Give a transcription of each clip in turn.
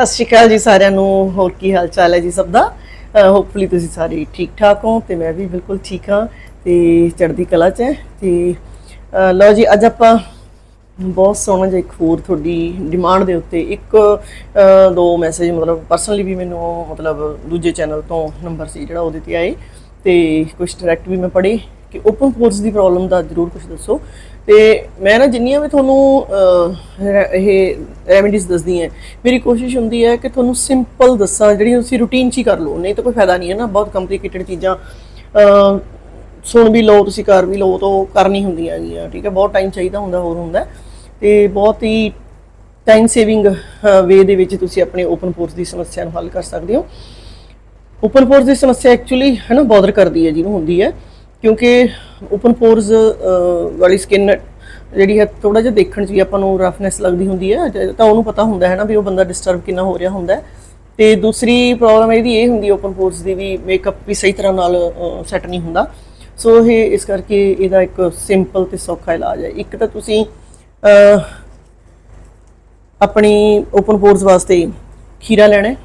ਸਤਿ ਸ਼੍ਰੀ ਅਕਾਲ ਜੀ ਸਾਰਿਆਂ ਨੂੰ, ਹੋਰ ਕੀ ਹਾਲ ਚਾਲ ਹੈ ਜੀ ਸਭ ਦਾ? ਹੋਪਫੁਲੀ ਤੁਸੀਂ ਸਾਰੇ ਠੀਕ ਠਾਕ ਹੋ ਤੇ ਮੈਂ ਵੀ ਬਿਲਕੁਲ ਠੀਕ ਹਾਂ ਤੇ ਚੜ੍ਹਦੀ ਕਲਾ 'ਚ ਹੈ ਤੇ ਲਓ ਜੀ, ਅੱਜ ਆਪਾਂ ਬਹੁਤ ਸੋਹਣਾ ਜਿਹਾ ਇੱਕ ਹੋਰ ਤੁਹਾਡੀ ਡਿਮਾਂਡ ਦੇ ਉੱਤੇ ਇੱਕ ਦੋ ਮੈਸੇਜ ਮਤਲਬ ਪਰਸਨਲੀ ਵੀ ਮੈਨੂੰ ਮਤਲਬ ਦੂਜੇ ਚੈਨਲ ਤੋਂ ਨੰਬਰ ਸੀ ਜਿਹੜਾ ਉਹਦੇ ਤੇ ਆਏ ਤੇ ਕੁਝ ਡਾਇਰੈਕਟ ਵੀ ਮੈਂ ਪੜ੍ਹੇ ਕਿ ਓਪਨ ਪੋਰਸ ਦੀ ਪ੍ਰੋਬਲਮ ਦਾ ਜ਼ਰੂਰ ਕੁਝ ਦੱਸੋ। ਤੇ ਮੈਂ ਨਾ ਜਿੰਨੀਆਂ ਵੀ ਤੁਹਾਨੂੰ ਇਹ ਰੈਮਡੀਜ਼ ਦੱਸਦੀ ਹਾਂ, ਮੇਰੀ ਕੋਸ਼ਿਸ਼ ਹੁੰਦੀ ਹੈ ਕਿ ਤੁਹਾਨੂੰ ਸਿੰਪਲ ਦੱਸਾਂ, ਜਿਹੜੀਆਂ ਤੁਸੀਂ ਰੂਟੀਨ 'ਚ ਹੀ ਕਰ ਲਓ। ਨਹੀਂ ਤਾਂ ਕੋਈ ਫਾਇਦਾ ਨਹੀਂ ਹੈ ਨਾ, ਬਹੁਤ ਕੰਪਲਿਕੇਟਡ ਚੀਜ਼ਾਂ ਸੁਣ ਵੀ ਲਓ ਤੁਸੀਂ, ਕਰ ਵੀ ਲਓ, ਤਾਂ ਕਰਨੀ ਹੁੰਦੀਆਂ ਹੈਗੀਆਂ ਠੀਕ ਹੈ? ਬਹੁਤ ਟਾਈਮ ਚਾਹੀਦਾ ਹੁੰਦਾ, ਹੋਰ ਹੁੰਦਾ। ਤੇ ਬਹੁਤ ਹੀ ਟਾਈਮ ਸੇਵਿੰਗ ਵੇ ਦੇ ਵਿੱਚ ਤੁਸੀਂ ਆਪਣੇ ਓਪਨ ਪੋਰਸ ਦੀ ਸਮੱਸਿਆ ਨੂੰ ਹੱਲ ਕਰ ਸਕਦੇ ਹੋ। ਓਪਨ ਪੋਰਸ ਦੀ ਸਮੱਸਿਆ ਐਕਚੁਅਲੀ ਹੈ ਨਾ ਬੋਦਰ ਕਰਦੀ ਹੈ, ਜਿਹਨੂੰ ਹੁੰਦੀ ਹੈ। ਕਿਉਂਕਿ ਓਪਨ ਪੋਰਸ ਵਾਲੀ ਸਕਿਨ ਜਿਹੜੀ ਹੈ ਥੋੜਾ ਜਿਹਾ ਦੇਖਣ 'ਚ ਵੀ ਆਪਾਂ ਨੂੰ ਰਫਨੈਸ ਲੱਗਦੀ ਹੁੰਦੀ ਹੈ ਤਾਂ ਉਹਨੂੰ ਪਤਾ ਹੁੰਦਾ ਹੈ ਨਾ ਵੀ ਉਹ ਬੰਦਾ ਡਿਸਟਰਬ ਕਿੰਨਾ ਹੋ ਰਿਹਾ ਹੁੰਦਾ ਹੈ। ਤੇ ਦੂਸਰੀ ਪ੍ਰੋਬਲਮ ਇਹਦੀ ਇਹ ਹੁੰਦੀ ਓਪਨ ਪੋਰਸ ਦੀ ਵੀ ਮੇਕਅਪ ਵੀ ਸਹੀ ਤਰ੍ਹਾਂ ਨਾਲ ਸੈੱਟ ਨਹੀਂ ਹੁੰਦਾ। ਸੋ ਇਹ ਇਸ ਕਰਕੇ ਇਹਦਾ ਇੱਕ ਸਿੰਪਲ ਤੇ ਸੌਖਾ ਇਲਾਜ ਹੈ। ਇੱਕ ਤਾਂ ਤੁਸੀਂ ਆਪਣੀ ਓਪਨ ਪੋਰਸ ਵਾਸਤੇ ਖੀਰਾ ਲੈਣਾ ਹੈ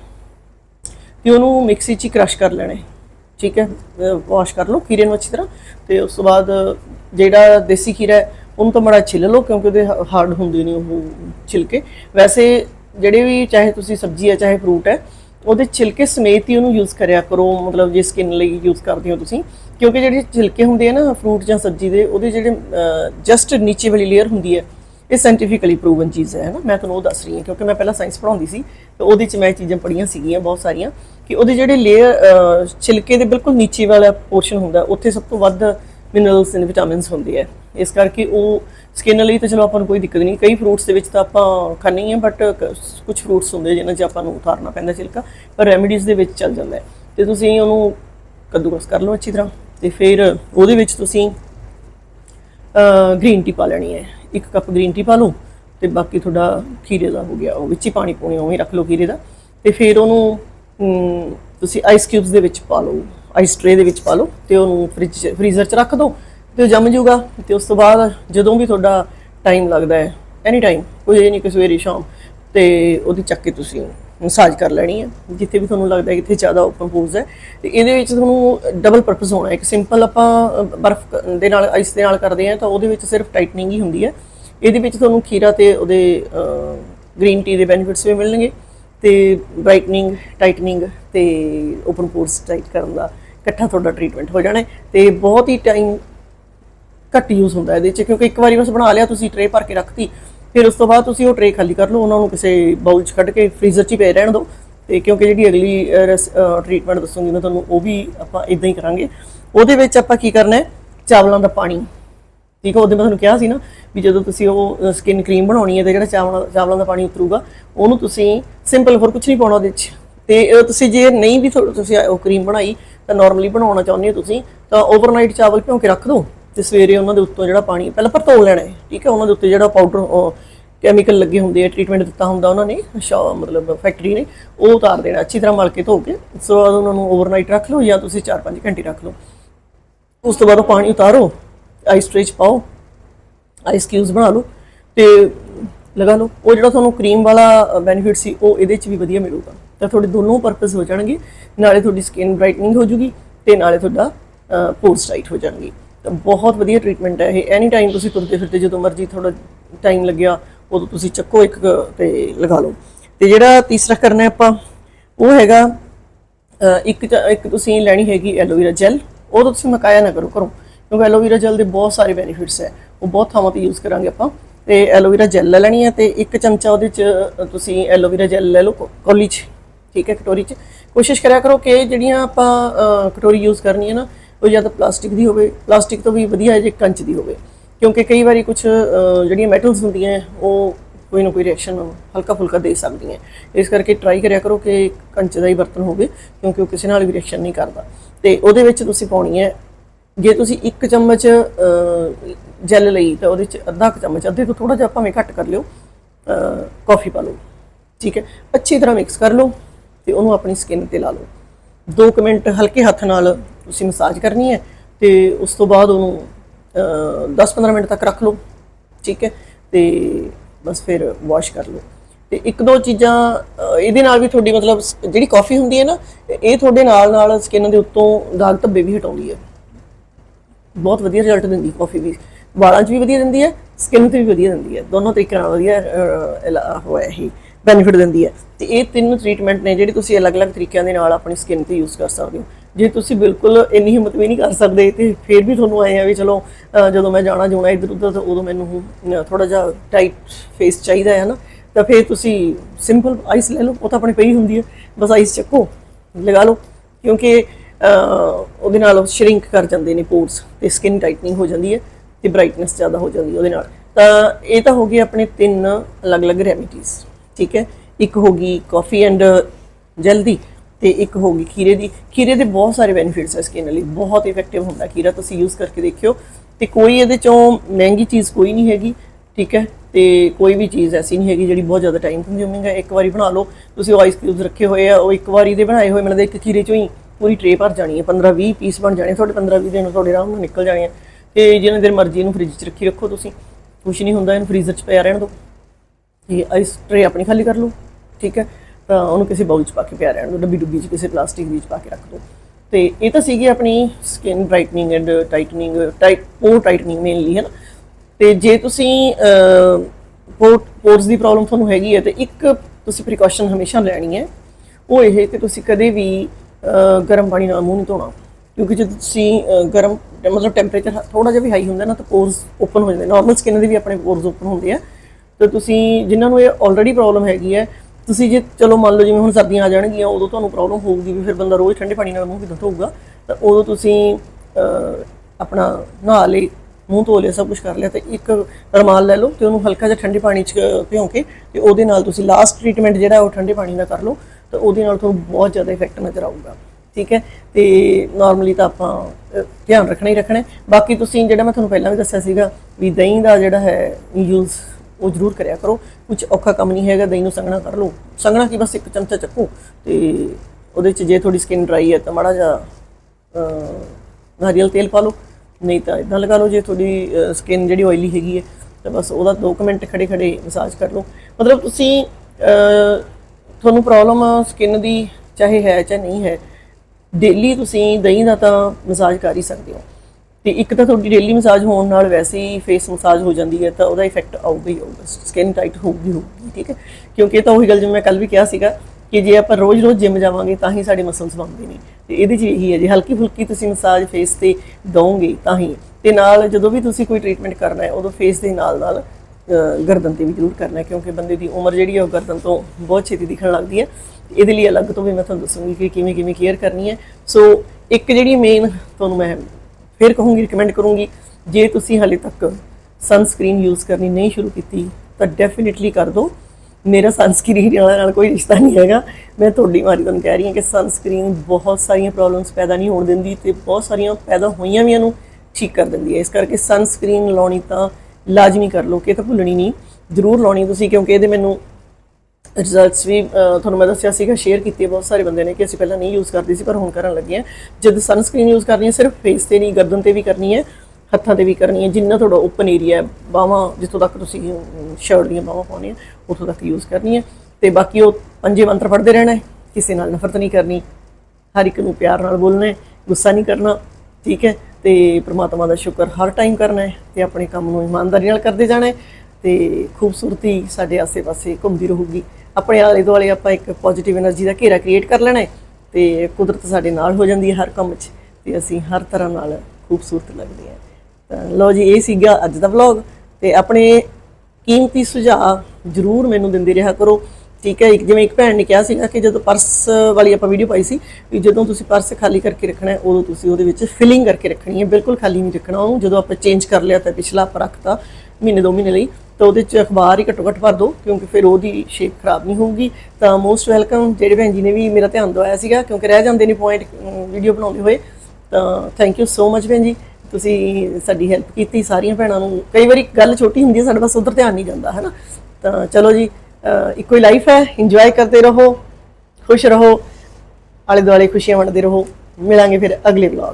ਤੇ ਉਹਨੂੰ ਮਿਕਸੀ 'ਚ ਹੀ ਕ੍ਰਸ਼ ਕਰ ਲੈਣਾ ਠੀਕ ਹੈ ਵਾਸ਼ ਕਰ ਲਓ ਖੀਰੇ ਨੂੰ ਅੱਛੀ ਤਰ੍ਹਾਂ। ਤੇ ਉਸ ਤੋਂ ਬਾਅਦ ਜਿਹੜਾ ਦੇਸੀ ਖੀਰਾ ਹੈ, ਉਹਨੂੰ ਤਾਂ ਮੜਾ ਛਿੱਲ ਲਓ ਕਿਉਂਕਿ ਉਹਦੇ ਹਾਰਡ ਹੁੰਦੇ ਨੇ ਉਹ ਛਿਲਕੇ। ਵੈਸੇ ਜਿਹੜੇ ਵੀ ਚਾਹੇ ਤੁਸੀਂ ਸਬਜ਼ੀ ਹੈ, ਚਾਹੇ ਫਰੂਟ ਹੈ, ਉਹਦੇ ਛਿਲਕੇ ਸਮੇਤ ਹੀ ਉਹਨੂੰ ਯੂਜ਼ ਕਰਿਆ ਕਰੋ, ਮਤਲਬ ਜੇ ਸਕਿਨ ਲਈ ਯੂਜ਼ ਕਰਦੇ ਹੋ ਤੁਸੀਂ। ਕਿਉਂਕਿ ਜਿਹੜੇ ਛਿਲਕੇ ਹੁੰਦੇ ਆ ਨਾ ਫਰੂਟ ਜਾਂ ਸਬਜ਼ੀ ਦੇ, ਉਹਦੇ ਜਿਹੜੇ ਜਸਟ ਨੀਚੇ ਵਾਲੀ ਲੇਅਰ ਹੁੰਦੀ ਹੈ ਇਹ ਸਾਇੰਟੀਫਿਕਲੀ ਪ੍ਰੂਵਨ ਚੀਜ਼ ਹੈ ਨਾ? ਮੈਂ ਤੁਹਾਨੂੰ ਉਹ ਦੱਸ ਰਹੀ ਹਾਂ, ਕਿਉਂਕਿ ਮੈਂ ਪਹਿਲਾਂ ਸਾਇੰਸ ਪੜ੍ਹਾਉਂਦੀ ਸੀ, ਤੇ ਉਹਦੇ ਚ ਮੈਂ ਇਹ ਚੀਜ਼ਾਂ ਪੜ੍ਹੀਆਂ ਸੀਗੀਆਂ ਬਹੁਤ ਸਾਰੀਆਂ, ਕਿ ਉਹਦੇ ਜਿਹੜੇ ਲੇਅਰ ਛਿਲਕੇ ਦੇ ਬਿਲਕੁਲ ਨੀਚੇ ਵਾਲਾ ਪੋਰਸ਼ਨ ਹੁੰਦਾ, ਉੱਥੇ ਸਭ ਤੋਂ ਵੱਧ ਮਿਨਰਲਸ ਤੇ ਵਿਟਾਮਿਨਸ ਹੁੰਦੇ ਆ। ਇਸ ਕਰਕੇ ਉਹ ਸਕਿਨ ਲਈ ਤਾਂ ਚਲੋ ਆਪਾਂ ਨੂੰ ਕੋਈ ਦਿੱਕਤ ਨਹੀਂ, ਕਈ ਫਰੂਟਸ ਦੇ ਵਿੱਚ ਤਾਂ ਆਪਾਂ ਖਾਂਦੇ ਹੀ ਆ ਬਟ ਕੁਝ ਫਰੂਟਸ ਹੁੰਦੇ ਜਿਨ੍ਹਾਂ 'ਚ ਆਪਾਂ ਨੂੰ ਉਤਾਰਨਾ ਪੈਂਦਾ ਛਿਲਕਾ, ਪਰ ਰੈਮੇਡੀਜ਼ ਦੇ ਵਿੱਚ ਚੱਲ ਜਾਂਦਾ ਹੈ। ਤੇ ਤੁਸੀਂ ਉਹਨੂੰ ਕੱਦੂਕਸ ਕਰ ਲਓ ਅੱਛੀ ਤਰ੍ਹਾਂ, ਤੇ ਫਿਰ ਉਹਦੇ ਵਿੱਚ ਤੁਸੀਂ ਗ੍ਰੀਨ ਟੀ ਪਾ ਲੈਣੀ ਹੈ। ਇੱਕ ਕੱਪ ਗ੍ਰੀਨ ਟੀ ਪਾ ਲਓ ਤੇ ਬਾਕੀ ਤੁਹਾਡਾ ਖੀਰੇ ਦਾ ਹੋ ਗਿਆ, ਉਹ ਵਿੱਚ ਹੀ ਪਾਣੀ ਪੂਣੀ ਉਵੇਂ ਰੱਖ ਲਓ ਖੀਰੇ ਦਾ। ਤੇ ਫਿਰ ਉਹਨੂੰ ਤੁਸੀਂ ਆਈਸ ਕਿਊਬਸ ਦੇ ਵਿੱਚ ਪਾ ਲਓ ਆਈਸ ਟਰੇ ਦੇ ਵਿੱਚ ਪਾ ਲਓ ਤੇ ਉਹਨੂੰ ਫ੍ਰਿਜ ਫ੍ਰੀਜ਼ਰ 'ਚ ਰੱਖ ਦਿਓ ਤੇ ਉਹ ਜੰਮ ਜਾਊਗਾ ਤੇ ਉਸ ਤੋਂ ਬਾਅਦ ਜਦੋਂ ਵੀ ਤੁਹਾਡਾ ਟਾਈਮ ਲੱਗਦਾ ਹੈ ਐਨੀ ਟਾਈਮ ਕੋਈ ਇਹ ਨਹੀਂ ਕਿ ਸਵੇਰੇ ਸ਼ਾਮ ਤੇ ਉਹਦੀ ਚੱਕ ਕੇ ਤੁਸੀਂ ਮਸਾਜ ਕਰ ਲੈਣੀ ਹੈ। ਜਿੱਥੇ ਵੀ ਤੁਹਾਨੂੰ ਲੱਗਦਾ ਹੈ ਜ਼ਿਆਦਾ ਓਪਨ ਪੋਰਸ ਹੈ। ਤੇ ਇਹਦੇ ਵਿੱਚ ਤੁਹਾਨੂੰ ਡਬਲ ਪਰਪਸ ਹੋਣਾ ਇੱਕ ਸਿੰਪਲ ਆਪਾਂ ਬਰਫ਼ ਦੇ ਨਾਲ ਆਈਸ ਦੇ ਨਾਲ ਕਰਦੇ ਹਾਂ ਤਾਂ ਉਹਦੇ ਵਿੱਚ ਸਿਰਫ ਟਾਈਟਨਿੰਗ ਹੀ ਹੁੰਦੀ ਹੈ। ਇਹਦੇ ਵਿੱਚ ਤੁਹਾਨੂੰ ਖੀਰਾ ਤੇ ਉਹਦੇ ਗ੍ਰੀਨ ਟੀ ਦੇ ਬੈਨੀਫਿਟਸ ਵੀ ਮਿਲਣਗੇ ਤੇ ਬ੍ਰਾਈਟਨਿੰਗ ਟਾਈਟਨਿੰਗ ਤੇ ਓਪਨ ਪੋਰਸ ਟਾਈਟ ਕਰਨ ਦਾ ਇਕੱਠਾ ਤੁਹਾਡਾ ਟ੍ਰੀਟਮੈਂਟ ਹੋ ਜਾਣਾ ਹੈ। ਤੇ ਬਹੁਤ ਹੀ ਟਾਈਮ ਘੱਟ ਯੂਜ਼ ਹੁੰਦਾ ਇਹਦੇ ਚ ਕਿਉਂਕਿ ਇੱਕ ਵਾਰੀ ਬਸ ਬਣਾ ਲਿਆ, ਤੁਸੀਂ ਟਰੇ ਭਰ ਕੇ ਰੱਖਤੀ ਫਿਰ ਉਸ ਤੋਂ ਬਾਅਦ ਤੁਸੀਂ ਉਹ ਟਰੇ ਖਾਲੀ ਕਰ ਲਓ, ਉਹਨਾਂ ਨੂੰ ਕਿਸੇ ਬਾਉਲ 'ਚ ਕੱਢ ਕੇ ਫ੍ਰੀਜ਼ਰ 'ਚ ਹੀ ਪਏ ਰਹਿਣ ਦਿਓ। ਤੇ ਕਿਉਂਕਿ ਜਿਹੜੀ ਅਗਲੀ ਟ੍ਰੀਟਮੈਂਟ ਦੱਸੂਗੀ ਮੈਂ ਤੁਹਾਨੂੰ, ਉਹ ਵੀ ਆਪਾਂ ਇਦਾਂ ਹੀ ਕਰਾਂਗੇ। ਉਹਦੇ ਵਿੱਚ ਆਪਾਂ ਕੀ ਕਰਨਾ ਹੈ? ਚਾਵਲਾਂ ਦਾ ਪਾਣੀ। ਠੀਕ ਹੈ ਉਹਦੇ ਮੈਂ ਤੁਹਾਨੂੰ ਕਿਹਾ ਸੀ ਨਾ ਵੀ ਜਦੋਂ ਤੁਸੀਂ ਉਹ ਸਕਿਨ ਕਰੀਮ ਬਣਾਉਣੀ ਹੈ ਤੇ ਜਿਹੜਾ ਚਾਵਲਾਂ ਚਾਵਲਾਂ ਦਾ ਪਾਣੀ ਉਤਰੂਗਾ, ਉਹਨੂੰ ਤੁਸੀਂ ਸਿੰਪਲ ਹੋਰ ਕੁਝ ਨਹੀਂ ਪਾਉਣਾ ਉਹਦੇ ਵਿੱਚ। ਤੇ ਤੁਸੀਂ ਜੇ ਨਹੀਂ ਵੀ ਤੁਸੀਂ ਉਹ ਕਰੀਮ ਬਣਾਈ ਤਾਂ ਨਾਰਮਲੀ ਬਣਾਉਣਾ ਚਾਹੁੰਦੇ ਹੋ ਤੁਸੀਂ, ਤਾਂ ਓਵਰਨਾਈਟ ਚਾਵਲ ਭਿਉਂ ਕੇ ਰੱਖ ਦਿਓ। ਤੇ ਸਵੇਰੇ ਉਹਨਾਂ ਦੇ ਉੱਤੋਂ ਜਿਹੜਾ ਪਾਣੀ, ਪਹਿਲਾਂ ਪਰਤੋਲ ਲੈਣਾ ਹੈ, ਠੀਕ ਹੈ, ਉਹਨਾਂ ਦੇ ਉੱਤੇ ਜਿਹੜਾ ਪਾਊਡਰ ਕੈਮੀਕਲ ਲੱਗੇ ਹੁੰਦੇ ਆ ਟ੍ਰੀਟਮੈਂਟ ਦਿੱਤਾ ਹੁੰਦਾ ਉਹਨਾਂ ਨੇ ਸ਼ਾ- ਮਤਲਬ ਫੈਕਟਰੀ ਨੇ, ਉਹ ਉਤਾਰ ਦੇਣਾ, ਅੱਛੀ ਤਰ੍ਹਾਂ ਮਲ ਕੇ ਧੋ ਕੇ, ਉਸ ਤੋਂ ਬਾਅਦ ਉਹਨਾਂ ਨੂੰ ਓਵਰਨਾਈਟ ਰੱਖ ਲਓ ਜਾਂ ਤੁਸੀਂ 4-5 ਘੰਟੇ ਰੱਖ ਲਓ। ਉਸ ਤੋਂ ਬਾਅਦ ਉਹ ਪਾਣੀ ਉਤਾਰੋ ਆਈਸ ਟ੍ਰੇ 'ਚ ਪਾਓ ਆਈਸ ਕਿਊਬਸ ਬਣਾ ਲਓ ਤੇ ਲਗਾ ਲਓ। ਉਹ ਜਿਹੜਾ ਤੁਹਾਨੂੰ ਕਰੀਮ ਵਾਲਾ ਬੈਨੀਫਿਟ ਸੀ, ਉਹ ਇਹਦੇ 'ਚ ਵੀ ਵਧੀਆ ਮਿਲੂਗਾ। ਤਾਂ ਤੁਹਾਡੇ ਦੋਨੋਂ ਪਰਪਸ ਹੋ ਜਾਣਗੇ, ਨਾਲੇ ਤੁਹਾਡੀ ਸਕਿਨ ਬ੍ਰਾਈਟਨਿੰਗ ਹੋ ਜੂਗੀ ਤੇ ਨਾਲੇ ਤੁਹਾਡਾ ਪੋਰਸ ਟਾਈਟ ਹੋ ਜਾਣਗੇ। ਤਾਂ ਬਹੁਤ ਵਧੀਆ ਟ੍ਰੀਟਮੈਂਟ ਹੈ ਇਹ। ਐਨੀ ਟਾਈਮ ਤੁਸੀਂ ਤੁਰਦੇ ਫਿਰਦੇ ਜਦੋਂ ਮਰਜ਼ੀ ਥੋੜਾ ਟਾਈਮ ਲੱਗਿਆ, ਉਦੋਂ ਤੁਸੀਂ ਚੱਕੋ ਇੱਕ ਤੇ ਲਗਾ ਲਓ। ਤੇ ਜਿਹੜਾ ਤੀਸਰਾ ਕਰਨਾ ਆਪਾਂ, ਉਹ ਹੈਗਾ ਇੱਕ ਤਾਂ- ਇੱਕ ਤੁਸੀਂ ਲੈਣੀ ਹੈਗੀ ਐਲੋਵੇਰਾ ਜੈਲ ਉਹ ਤੁਸੀਂ ਮਕਾਇਆ ਨਾ ਕਰੋ ਕਰੋ। ਕਿਉਂਕਿ ਐਲੋਵੇਰਾ ਜੈਲ ਦੇ ਬਹੁਤ ਸਾਰੇ ਬੈਨੀਫਿਟਸ ਹੈ। ਉਹ ਬਹੁਤ ਥਾਵਾਂ ਤੇ ਯੂਜ਼ ਕਰਾਂਗੇ ਆਪਾਂ। ਤੇ ਐਲੋਵੇਰਾ ਜੈਲ ਲੈ ਲੈਣੀ ਹੈ ਤੇ ਇੱਕ ਚਮਚਾ ਉਹਦੇ ਚ ਤੁਸੀਂ ਐਲੋਵੇਰਾ ਜੈਲ ਲੈ ਲਓ ਕੋ- ਕੌਲੀ ਚ। ਠੀਕ ਹੈ, ਕਟੋਰੀ ਚ। ਕੋਸ਼ਿਸ਼ ਕਰਿਆ ਕਰੋ ਕਿ ਜਿਹੜੀਆਂ ਆਪਾਂ ਕਟੋਰੀ ਯੂਜ਼ ਕਰਨੀ ਹੈ ਨਾ ਉਹ ਜਾਂ ਤਾਂ ਪਲਾਸਟਿਕ ਦੀ ਹੋਵੇ, ਪਲਾਸਟਿਕ ਤੋਂ ਵੀ ਵਧੀਆ ਹੈ ਜੇ ਕੰਚ ਦੀ ਹੋਵੇ। ਕਿਉਂਕਿ ਕਈ ਵਾਰੀ ਕੁਝ ਜਿਹੜੀਆਂ ਮੈਟਲਸ ਹੁੰਦੀਆਂ ਉਹ ਕੋਈ ਨਾ ਕੋਈ ਰਿਐਕਸ਼ਨ ਹਲਕਾ ਫੁਲਕਾ ਦੇ ਸਕਦੀਆਂ ਇਸ ਕਰਕੇ ਟਰਾਈ ਕਰਿਆ ਕਰੋ ਕਿ ਕੰਚ ਦਾ ਹੀ ਬਰਤਨ ਹੋਵੇ, ਕਿਉਂਕਿ ਉਹ ਕਿਸੇ ਨਾਲ ਵੀ ਰਿਐਕਸ਼ਨ ਨਹੀਂ ਕਰਦਾ। ਤੇ ਉਹਦੇ ਵਿੱਚ ਤੁਸੀਂ ਪਾਉਣੀ ਹੈ, ਜੇ ਤੁਸੀਂ ਇੱਕ ਚਮਚ ਜੈਲ ਲਈ, ਤਾਂ ਉਹਦੇ ਚ ਅੱਧਾ ਕੁ ਚਮਚ, ਅੱਧੇ ਤੋਂ ਥੋੜਾ ਜਿਹਾ ਭਾਵੇਂ ਘੱਟ ਕਰ ਲਿਓ ਕਾਫੀ ਪਾ ਲਓ। ਠੀਕ ਹੈ? ਅੱਛੀ ਤਰ੍ਹਾਂ ਮਿਕਸ ਕਰ ਲਓ ਤੇ ਉਹਨੂੰ ਆਪਣੀ ਸਕਿਨ ਤੇ ਲਾ ਲਓ। 2 ਮਿੰਟ ਹਲਕੇ ਹੱਥ ਨਾਲ ਤੁਸੀਂ ਮਸਾਜ ਕਰਨੀ ਹੈ ਤੇ ਉਸ ਤੋਂ ਬਾਅਦ ਉਹਨੂੰ 10-15 ਮਿੰਟ ਤੱਕ ਰੱਖ ਲਓ, ਠੀਕ ਹੈ? ਤੇ ਬਸ ਫਿਰ ਵਾਸ਼ ਕਰ ਲਓ। ਤੇ ਇੱਕ ਦੋ ਚੀਜ਼ਾਂ ਇਹਦੇ ਨਾਲ ਵੀ ਤੁਹਾਡੀ ਮਤਲਬ ਜਿਹੜੀ ਕਾਫੀ ਹੁੰਦੀ ਹੈ ਨਾ, ਇਹ ਤੁਹਾਡੇ ਨਾਲ ਨਾਲ ਸਕਿਨ ਦੇ ਉੱਤੋਂ ਦਾਗ ਧੱਬੇ ਵੀ ਹਟਾਉਂਦੀ ਹੈ। ਬਹੁਤ ਵਧੀਆ ਰਿਜ਼ਲਟ ਦਿੰਦੀ ਕਾਫੀ ਵੀ। ਵਾਲਾਂ 'ਚ ਵੀ ਵਧੀਆ ਦਿੰਦੀ ਹੈ ਸਕਿਨ ਤੇ ਵੀ ਵਧੀਆ ਦਿੰਦੀ ਹੈ। ਦੋਨੋਂ ਤਰੀਕੇ ਨਾਲ ਵਧੀਆ ਇਲਾ- ਹੋਇਆ ਹੀ ਬੈਨੀਫਿਟ ਦਿੰਦੀ ਹੈ। ਤੇ ਇਹ ਤਿੰਨ ਟ੍ਰੀਟਮੈਂਟ ਨੇ ਜਿਹੜੇ ਤੁਸੀਂ ਅਲੱਗ-ਅਲੱਗ ਤਰੀਕਿਆਂ ਦੇ ਨਾਲ ਆਪਣੀ ਸਕਿਨ ਤੇ ਯੂਜ਼ ਕਰ ਸਕਦੇ ਹੋ। ਜੇ ਤੁਸੀਂ ਬਿਲਕੁਲ ਇੰਨੀ ਹਿੰਮਤ ਵੀ ਨਹੀਂ ਕਰ ਸਕਦੇ, ਤੇ ਫਿਰ ਵੀ ਤੁਹਾਨੂੰ ਆਏ ਆ ਵੀ ਚਲੋ ਜਦੋਂ ਮੈਂ ਜਾਣਾ ਜੂਣਾ ਇੱਧਰ ਉੱਧਰ ਤਾਂ ਉਦੋਂ ਮੈਨੂੰ ਥੋੜਾ ਜਿਹਾ ਟਾਈਟ ਫੇਸ ਚਾਹੀਦਾ ਹੈ ਨਾ। ਤਾਂ ਫਿਰ ਤੁਸੀਂ ਸਿੰਪਲ ਆਈਸ ਲੈ ਲਓ, ਉਹ ਤਾਂ ਆਪਣੀ ਪਈ ਹੁੰਦੀ ਹੈ। ਬਸ ਆਈਸ ਚੱਕੋ, ਲਗਾ ਲਓ। ਕਿਉਂਕਿ ਉਹਦੇ ਨਾਲ ਸ਼ਰਿੰਕ ਕਰ ਜਾਂਦੇ ਨੇ ਪੋਰਸ ਤੇ ਸਕਿਨ ਟਾਈਟਨਿੰਗ ਹੋ ਜਾਂਦੀ ਹੈ। ਤੇ ਬ੍ਰਾਈਟਨੈਸ ਜ਼ਿਆਦਾ ਹੋ ਜਾਂਦੀ ਉਹਦੇ ਨਾਲ। ਤਾਂ ਇਹ ਤਾਂ ਹੋ ਗਏ ਆਪਣੇ ਤਿੰਨ ਅਲੱਗ-ਅਲੱਗ ਰੈਮੀਡੀਜ਼ ਠੀਕ ਹੈ? ਇੱਕ ਹੋ ਗਈ ਕਾਫੀ ਐਂਡ ਜਲਦੀ ਤੇ ਇੱਕ ਹੋ ਗਈ ਖੀਰੇ ਦੀ। ਖੀਰੇ ਦੇ ਬਹੁਤ ਸਾਰੇ ਬੈਨੀਫਿਟਸ ਹੈ ਸਕਿਨ ਲਈ ਬਹੁਤ ਇਫੈਕਟਿਵ ਹੁੰਦਾ ਖੀਰਾ, ਤੁਸੀਂ ਯੂਜ਼ ਕਰਕੇ ਦੇਖਿਓ। ਤੇ ਕੋਈ ਇਹਦੇ ਚੋਂ ਮਹਿੰਗੀ ਚੀਜ਼ ਕੋਈ ਨਹੀਂ ਹੈਗੀ, ਠੀਕ ਹੈ? ਤੇ ਕੋਈ ਵੀ ਚੀਜ਼ ਐਸੀ ਨਹੀਂ ਹੈਗੀ ਜਿਹੜੀ ਬਹੁਤ ਜ਼ਿਆਦਾ ਟਾਈਮ ਕੰਜ਼ਿਊਮਿੰਗ ਹੈ। ਇੱਕ ਵਾਰੀ ਬਣਾ ਲਓ, ਤੁਸੀਂ ਆਇਸ ਆਈਸ ਕਿਊਬਸ ਰੱਖੇ ਹੋਏ ਆ, ਉਹ ਇੱਕ ਵਾਰੀ ਦੇ ਬਣਾਏ ਹੋਏ, ਮੈਨੂੰ ਲੱਗਦਾ ਇੱਕ ਖੀਰੇ ਚੋਂ ਹੀ ਪੂਰੀ ਟਰੇ ਭਰ ਜਾਣੀ ਹੈ। 15 20 ਪੀਸ ਬਣ ਜਾਣੇ, ਤੁਹਾਡੇ 15 20 ਦਿਨ ਤੁਹਾਡੇ ਆਰਾਮ ਨਾਲ ਨਿਕਲ ਜਾਣੇ ਆ। ਤੇ ਜਿੰਨੇ ਦੇਰ ਮਰਜ਼ੀ ਇਹਨੂੰ ਫ੍ਰਿਜ 'ਚ ਰੱਖੀ ਰੱਖੋ ਤੁਸੀਂ। ਕੁਝ ਨਹੀਂ ਹੁੰਦਾ, ਇਹਨੂੰ ਫ੍ਰੀਜ਼ਰ 'ਚ ਪਿਆ ਰਹਿਣ ਦਿਓ। ਇਹ ਆਈਸ ਟਰੇ ਆਪਣੀ ਖਾਲੀ ਕਰ ਲਓ, ਠੀਕ ਹੈ? ਤਾਂ ਉਹਨੂੰ ਕਿਸੇ ਬਾਉਲ 'ਚ ਪਾ ਕੇ ਪਿਆ ਰਹਿਣ ਦਿਓ, ਡੱਬੀ ਡੁੱਬੀ 'ਚ ਕਿਸੇ ਪਲਾਸਟਿਕ ਵਿੱਚ ਪਾ ਕੇ ਰੱਖ ਦਿਓ। ਤੇ ਇਹ ਤਾਂ ਸੀਗੀ ਆਪਣੀ skin brightening and tightening tight pore tightening mainly ਹੈ ਨਾ? ਤੇ ਜੇ ਤੁਸੀਂ ਪੋਰਸ ਦੀ ਪ੍ਰੋਬਲਮ ਤੁਹਾਨੂੰ ਹੈਗੀ ਹੈ, ਤੇ ਇੱਕ ਤੁਸੀਂ ਪ੍ਰੀਕਾਸ਼ਨ ਹਮੇਸ਼ਾ ਲੈਣੀ ਹੈ, ਉਹ ਇਹ ਕਿ ਤੁਸੀਂ ਕਦੇ ਵੀ ਗਰਮ ਪਾਣੀ ਨਾਲ ਮੂੰਹ ਨਹੀਂ ਧੋਣਾ। ਕਿਉਂਕਿ ਜੇ ਤੁਸੀਂ ਗਰਮ ਗਰਮ ਮਤਲਬ ਟੈਂਪਰੇਚਰ ਥੋੜਾ ਜਿਹਾ ਵੀ ਹਾਈ ਹੁੰਦਾ ਨਾ ਤਾਂ ਪੋਰਸ ਓਪਨ ਹੋ ਜਾਂਦੇ। ਨਾਰਮਲ ਸਕਿਨ ਦੇ ਵੀ ਆਪਣੇ ਪੋਰਸ ਓਪਨ ਹੁੰਦੇ ਆ। ਤੇ ਤੁਸੀਂ, ਜਿਨ੍ਹਾਂ ਨੂੰ ਇਹ ਆਲਰੇਡੀ ਪ੍ਰੋਬਲਮ ਹੈਗੀ ਹੈ, ਤੁਸੀਂ ਜੇ, ਚਲੋ ਮੰਨ ਲਓ ਜਿਵੇਂ ਹੁਣ ਸਰਦੀਆਂ ਆ ਜਾਣਗੀਆਂ, ਉਦੋਂ ਤੁਹਾਨੂੰ ਪ੍ਰੋਬਲਮ ਹੋਊਗੀ ਵੀ ਫਿਰ ਬੰਦਾ ਰੋਜ਼ ਠੰਡੇ ਪਾਣੀ ਨਾਲ ਮੂੰਹ ਕਿੱਦਾਂ ਧੋਊਗਾ। ਤਾਂ ਉਦੋਂ ਤੁਸੀਂ ਆਪਣਾ ਨਹਾ ਲਈ ਮੂੰਹ ਧੋ ਲਿਆ ਸਭ ਕੁਝ ਕਰ ਲਿਆ, ਤੇ ਇੱਕ ਰਮਾਲ ਲੈ ਲਓ ਤੇ ਉਹਨੂੰ ਹਲਕਾ ਜਿਹਾ ਠੰਡੇ ਪਾਣੀ 'ਚ ਭਿਉਂ ਕੇ ਤੇ ਉਹਦੇ ਨਾਲ ਤੁਸੀਂ ਲਾਸਟ ਟ੍ਰੀਟਮੈਂਟ ਜਿਹੜਾ ਉਹ ਠੰਡੇ ਪਾਣੀ ਨਾਲ ਕਰ ਲਓ। ਤਾਂ ਉਹਦੇ ਨਾਲ ਤੁਹਾਨੂੰ ਬਹੁਤ ਜ਼ਿਆਦਾ ਇਫੈਕਟ ਨਜ਼ਰ ਆਊਗਾ। ਠੀਕ ਹੈ? ਤੇ ਨਾਰਮਲੀ ਤਾਂ ਆਪਾਂ ਧਿਆਨ ਰੱਖਣਾ ਹੀ ਰੱਖਣਾ ਬਾਕੀ ਤੁਸੀਂ ਜਿਹੜਾ ਮੈਂ ਤੁਹਾਨੂੰ ਪਹਿਲਾਂ ਵੀ ਦੱਸਿਆ ਸੀਗਾ ਵੀ ਦਹੀਂ ਦਾ ਜਿਹੜਾ ਹੈ ਯੂਜ਼ ਉਹ ਜ਼ਰੂਰ ਕਰਿਆ ਕਰੋ। ਕੁਝ ਔਖਾ ਕੰਮ ਨਹੀਂ ਹੈਗਾ, ਦਹੀਂ ਨੂੰ ਸੰਘਣਾ ਕਰ ਲਓ। ਸੰਘਣਾ ਕੀ, ਬਸ ਇੱਕ ਚਮਚਾ ਚੱਕੋ। ਤੇ ਉਹਦੇ 'ਚ ਜੇ ਤੁਹਾਡੀ ਸਕਿਨ ਡਰਾਈ ਹੈ ਤਾਂ ਮਾੜਾ ਜਿਹਾ ਨਾਰੀਅਲ ਤੇਲ ਪਾ ਲਓ। ਨਹੀਂ ਤਾਂ ਇਦਾਂ ਲਗਾ ਲਓ, ਜੇ ਤੁਹਾਡੀ ਸਕਿਨ ਜਿਹੜੀ ਆਇਲੀ ਹੈਗੀ ਹੈ, ਤਾਂ ਬਸ ਉਹਦਾ 2 ਮਿੰਟ ਖੜੇ ਖੜੇ ਮਸਾਜ ਕਰ ਲਓ। ਮਤਲਬ ਤੁਸੀਂ ਤੁਹਾਨੂੰ ਪ੍ਰੋਬਲਮ ਸਕਿਨ ਦੀ ਚਾਹੇ ਹੈ ਚਾਹੇ ਨਹੀਂ ਹੈ ਡੇਲੀ ਤੁਸੀਂ ਦਹੀਂ ਦਾ ਤਾਂ ਮਸਾਜ ਕਰ ਹੀ ਸਕਦੇ ਹੋ। ਤੇ ਇੱਕ ਤਾਂ ਤੁਹਾਡੀ ਡੇਲੀ ਮਸਾਜ ਹੋਣ ਨਾਲ ਵੈਸੇ ਹੀ ਫੇਸ ਮਸਾਜ ਹੋ ਜਾਂਦੀ ਹੈ, ਤਾਂ ਉਹਦਾ ਇਫੈਕਟ ਆਊਗਾ ਹੀ ਆਊਗਾ। ਸਕਿਨ ਟਾਈਟ ਹੋਊਗੀ ਹੋਊਗੀ, ਠੀਕ ਹੈ? ਕਿਉਂਕਿ ਇਹ ਤਾਂ ਉਹੀ ਗੱਲ ਜਿਵੇਂ ਮੈਂ ਕੱਲ ਵੀ ਕਿਹਾ ਸੀਗਾ ਕਿ ਜੇ ਆਪਾਂ ਰੋਜ਼-ਰੋਜ਼ ਜਿਮ ਜਾਵਾਂਗੇ ਤਾਂ ਹੀ ਸਾਡੇ ਮਸਲਸ ਬਣਦੇ ਨੇ। ਤੇ ਇਹਦੇ 'ਚ ਇਹੀ ਹੈ, ਜੇ ਹਲਕੀ ਫੁਲਕੀ ਤੁਸੀਂ ਮਸਾਜ ਫੇਸ ਤੇ ਦੋਗੇ ਤਾਂ ਹੀ। ਤੇ ਨਾਲ ਜਦੋਂ ਵੀ ਤੁਸੀਂ ਕੋਈ ਟ੍ਰੀਟਮੈਂਟ ਕਰਨਾ ਹੈ, ਉਦੋਂ ਫੇਸ ਦੇ ਨਾਲ-ਨਾਲ ਗਰਦਨ ਤੇ ਵੀ ਜ਼ਰੂਰ ਕਰਨਾ ਕਿਉਂਕਿ ਬੰਦੇ ਦੀ ਉਮਰ ਜਿਹੜੀ ਹੈ ਉਹ ਗਰਦਨ ਤੋਂ ਬਹੁਤ ਛੇਤੀ ਦਿਖਣ ਲੱਗਦੀ ਹੈ। ਇਹਦੇ ਲਈ ਅਲੱਗ ਤੋਂ ਵੀ ਮੈਂ ਤੁਹਾਨੂੰ ਦੱਸੂੰਗੀ ਕਿ ਕਿਵੇਂ ਕਿਵੇਂ ਕੇਅਰ ਕਰਨੀ ਹੈ। ਸੋ, ਇੱਕ ਜਿਹੜੀ ਮੇਨ ਤੁਹਾਨੂੰ ਮੈਂ ਫਿਰ ਕਹੂੰਗੀ ਰეკਮੈਂਡ ਕਰੂੰਗੀ, ਜੇ ਤੁਸੀਂ ਹਾਲੇ ਤੱਕ ਸਨਸਕ੍ਰੀਨ ਯੂਜ਼ ਕਰਨੀ ਨਹੀਂ ਸ਼ੁਰੂ ਕੀਤੀ, ਤਾਂ ਡੈਫੀਨਿਟਲੀ ਕਰ ਦਿਓ। ਮੇਰਾ ਸਨਸਕ੍ਰੀਨ ਨਾਲ ਨਾਲ ਕੋਈ ਰਿਸ਼ਤਾ ਨਹੀਂ ਹੈਗਾ। ਮੈਂ ਤੁਹਾਡੀ ਮਾਰੀ ਤੁਹਾਨੂੰ ਕਹਿ ਰਹੀ ਹਾਂ ਕਿ ਸਨਸਕ੍ਰੀਨ ਬਹੁਤ ਸਾਰੀਆਂ ਪ੍ਰੋਬਲਮਸ ਪੈਦਾ ਨਹੀਂ ਹੋਣ ਦਿੰਦੀ ਤੇ ਬਹੁਤ ਸਾਰੀਆਂ ਪੈਦਾ ਹੋਈਆਂ ਵੀ ਇਹਨੂੰ ਠੀਕ ਕਰ ਦਿੰਦੀ ਹੈ। ਇਸ ਕਰਕੇ ਸਨਸਕ੍ਰੀਨ ਲਾਉਣੀ ਤਾਂ ਲਾਜ਼ਮੀ ਕਰ ਲਓ ਕਿ ਇਹ ਤਾਂ ਭੁੱਲਣੀ ਨਹੀਂ, ਜ਼ਰੂਰ ਲਾਉਣੀ ਤੁਸੀਂ, ਕਿਉਂਕਿ ਇਹਦੇ ਮੈਨੂੰ ਰਿਜ਼ਲਟਸ ਵੀ ਤੁਹਾਨੂੰ ਮੈਂ ਦੱਸਿਆ ਸੀਗਾ ਸ਼ੇਅਰ ਕੀਤੇ ਬਹੁਤ ਸਾਰੇ ਬੰਦੇ ਨੇ ਕਿ ਅਸੀਂ ਪਹਿਲਾਂ ਨਹੀਂ ਯੂਜ਼ ਕਰਦੇ ਸੀ, ਪਰ ਹੁਣ ਕਰਨ ਲੱਗੇ ਆ ਜਦ ਸਨਸਕ੍ਰੀਨ ਯੂਜ਼ ਕਰਨੀ ਹੈ, ਸਿਰਫ ਫੇਸ ਤੇ ਨਹੀਂ, ਗਰਦਨ ਤੇ ਵੀ ਕਰਨੀ ਹੈ, ਹੱਥਾਂ ਤੇ ਵੀ ਕਰਨੀ ਹੈ, ਜਿੰਨਾ ਤੁਹਾਡਾ ਓਪਨ ਏਰੀਆ ਹੈ, ਬਾਹਾਂ ਜਿੱਥੋਂ ਤੱਕ ਤੁਸੀਂ ਸ਼ਰਟ ਦੀਆਂ ਬਾਹਾਂ ਪਾਉਣੀਆਂ, ਉੱਥੋਂ ਤੱਕ ਯੂਜ਼ ਕਰਨੀ ਹੈ। ਤੇ ਬਾਕੀ ਉਹ ਪੰਜੇ ਮੰਤਰ ਪੜ੍ਹਦੇ ਰਹਿਣਾ ਹੈ, ਕਿਸੇ ਨਾਲ ਨਫ਼ਰਤ ਨਹੀਂ ਕਰਨੀ, ਹਰ ਇੱਕ ਨੂੰ ਪਿਆਰ ਨਾਲ ਬੋਲਣਾ ਹੈ, ਗੁੱਸਾ ਨਹੀਂ ਕਰਨਾ, ਠੀਕ ਹੈ। ਤੇ ਪ੍ਰਮਾਤਮਾ ਦਾ ਸ਼ੁਕਰ ਹਰ ਟਾਈਮ ਕਰਨਾ ਹੈ ਤੇ ਆਪਣੇ ਕੰਮ ਨੂੰ ਇਮਾਨਦਾਰੀ ਨਾਲ ਕਰਦੇ ਜਾਣਾ ਹੈ ਤੇ ਖੂਬਸੂਰਤੀ ਸਾਡੇ ਆਸੇ-ਪਾਸੇ ਘੁੰਮਦੀ ਰਹੂਗੀ। ਆਪਣੇ ਆਲੇ ਦੁਆਲੇ ਆਪਾਂ ਇੱਕ ਪੋਜ਼ਿਟਿਵ એનર્ਜੀ ਦਾ ਘੇਰਾ ਕ੍ਰੀਏਟ ਕਰ ਲੈਣਾ ਹੈ ਤੇ ਕੁਦਰਤ ਸਾਡੇ ਨਾਲ ਹੋ ਜਾਂਦੀ ਹੈ ਹਰ ਕੰਮ 'ਚ ਤੇ ਅਸੀਂ ਹਰ ਤਰ੍ਹਾਂ ਨਾਲ ਖੂਬਸੂਰਤ ਲੱਗਦੇ ਹਾਂ। ਤਾਂ ਲਓ ਜੀ, ਇਹ ਸੀਗਾ ਅੱਜ ਦਾ ਵਲੌਗ ਤੇ ਆਪਣੇ ਕੀਮਤੀ ਸੁਝਾਅ ਜ਼ਰੂਰ ਮੈਨੂੰ ਦਿੰਦੇ ਰਿਹਾ ਕਰੋ। ਠੀਕ ਹੈ, ਇੱਕ ਜਿਵੇਂ ਇੱਕ ਭੈਣ ਨੇ ਕਿਹਾ ਸੀਗਾ ਕਿ ਜਦੋਂ ਪਰਸ ਵਾਲੀ ਆਪਾਂ ਵੀਡੀਓ ਪਾਈ ਸੀ ਵੀ ਜਦੋਂ ਤੁਸੀਂ ਪਰਸ ਖਾਲੀ ਕਰਕੇ ਰੱਖਣਾ ਹੈ, ਉਦੋਂ ਤੁਸੀਂ ਉਹਦੇ ਵਿੱਚ ਫਿਲਿੰਗ ਕਰਕੇ ਰੱਖਣੀ ਹੈ, ਬਿਲਕੁਲ ਖਾਲੀ ਨਹੀਂ ਰੱਖਣਾ ਉਹਨੂੰ। ਜਦੋਂ ਆਪਾਂ ਚੇਂਜ ਕਰ ਲਿਆ ਤਾਂ ਪਿਛਲਾ ਆਪਾਂ ਰੱਖਤਾ ਮਹੀਨੇ, ਦੋ ਮਹੀਨੇ ਲਈ, ਤਾਂ ਉਹਦੇ ਚ ਅਖਬਾਰ ਹੀ ਘੱਟੋ ਘੱਟ ਭਰ ਦਿਓ, ਕਿਉਂਕਿ ਫਿਰ ਉਹਦੀ ਸ਼ੇਪ ਖਰਾਬ ਨਹੀਂ ਹੋਊਗੀ। ਤਾਂ ਮੋਸਟ ਵੈਲਕਮ ਜਿਹੜੇ ਭੈਣ ਜੀ ਨੇ ਵੀ ਮੇਰਾ ਧਿਆਨ ਦਵਾਇਆ ਸੀਗਾ, ਕਿਉਂਕਿ ਰਹਿ ਜਾਂਦੇ ਨੇ ਪੁਆਇੰਟ ਵੀਡੀਓ ਬਣਾਉਂਦੇ ਹੋਏ। ਤਾਂ ਥੈਂਕ ਯੂ ਸੋ ਮਚ ਭੈਣ ਜੀ। ਤੁਸੀਂ ਸਾਡੀ ਹੈਲਪ ਕੀਤੀ ਸਾਰੀਆਂ ਭੈਣਾਂ ਨੂੰ। ਕਈ ਵਾਰੀ ਗੱਲ ਛੋਟੀ ਹੁੰਦੀ ਹੈ, ਸਾਡੇ ਪਾਸ ਉਧਰ ਧਿਆਨ ਨਹੀਂ ਜਾਂਦਾ ਹੈ ਨਾ ਤਾਂ ਚਲੋ ਜੀ ਇੱਕੋ ਹੀ ਲਾਈਫ ਹੈ ਇੰਜੋਏ ਕਰਦੇ ਰਹੋ, ਖੁਸ਼ ਰਹੋ ਆਲੇ ਦੁਆਲੇ ਖੁਸ਼ੀਆਂ ਵੰਡਦੇ ਰਹੋ। ਮਿਲਾਂਗੇ ਫਿਰ ਅਗਲੇ ਵਲੌਗ